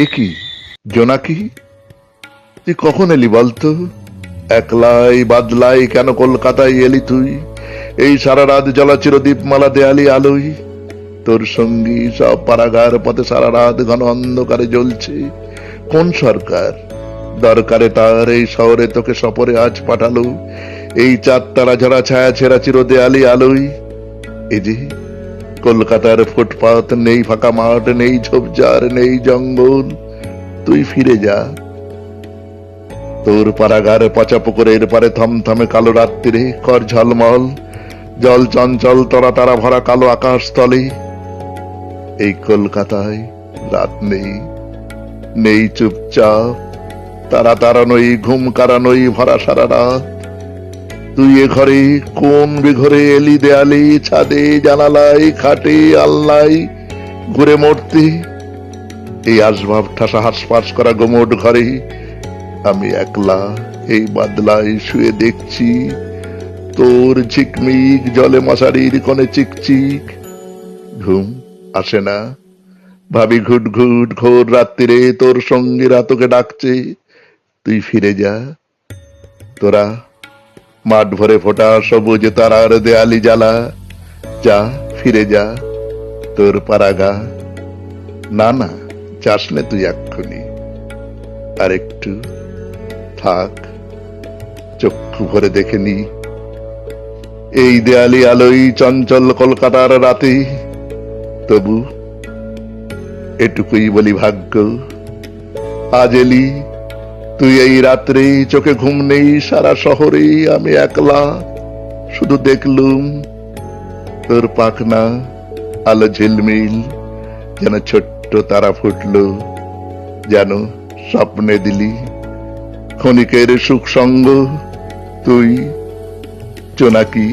এ কি? জোনাকি তুই কখন এলি বলতো? একলাই বাদলাই কেন কলকাতায় এলি তুই? এই সারা রাত জলাচির দীপমালা দেয়ালি আলোই। তোর সঙ্গী সব পাড়াগার পথে সারা রাত ঘন অন্ধকারে জ্বলছে। কোন সরকার? দরকারে তার এই শহরে তোকে সপরে আজ পাঠালো। এই চার তারা ঝরা ছায়া ছেঁড়া চির দেয়ালি আলোই। এই যে কলকাতার ফুটপাত নেই, ফাঁকা মাঠ নেই, ঝোপঝাড় নেই, জঙ্গল। তুই ফিরে যা। তোর পাড়াগার পচা পুকুরের পারে থমথমে কালো রাত্রিরে কর ঝলমল, জল চঞ্চল তরা তারা ভরা কালো আকাশ তলে এই কলকাতায় রাত নেই নেই চুপচাপ, তারা তারা নই, ঘুম কারানোই ভরা সারা রাত। তুই এ ঘরে, কোন বেঘরে এলি দেয়ালে, ছাদে জানালাই খাটে আল্লাই ঘুরে মরতে? এই আসবাব ঠাসা হাসপাস করা গোমট ঘরে আমি একলা এই বাদলায় শুয়ে দেখছি। তোর ঝিকমিক জলে মশারির কোণে চিকচিক। ঘুম আসে না। ভাবি ঘুট ঘুট ঘোর রাত্রিরে তোর সঙ্গীরা তোকে ডাকছে। তুই ফিরে যা। তোরা মাঠ ভরে ফোটা সবুজ তারার দেয়ালি জ্বালা। যা, ফিরে যা, তোর পারাগা। না না, চাস নে তুই এক্ষুনি। আর একটু থাক, চক্ষু ভরে দেখে নি। এই দেয়ালি আলোই চঞ্চল কলকাতার রাতে, তবু এটুকুই বলি ভাগ্য। আজ এলি তুই এই রাত্রে চোখে ঘুম নেই, সারা শহরে আমি একলা। শুধু দেখলুম তোর পাখনা আলো ঝিলমিল, যেন ছোট্ট তারা ফুটলো, যেন স্বপ্নে দিলি ক্ষণিকের সুখ সঙ্গ। তুই জোনাকি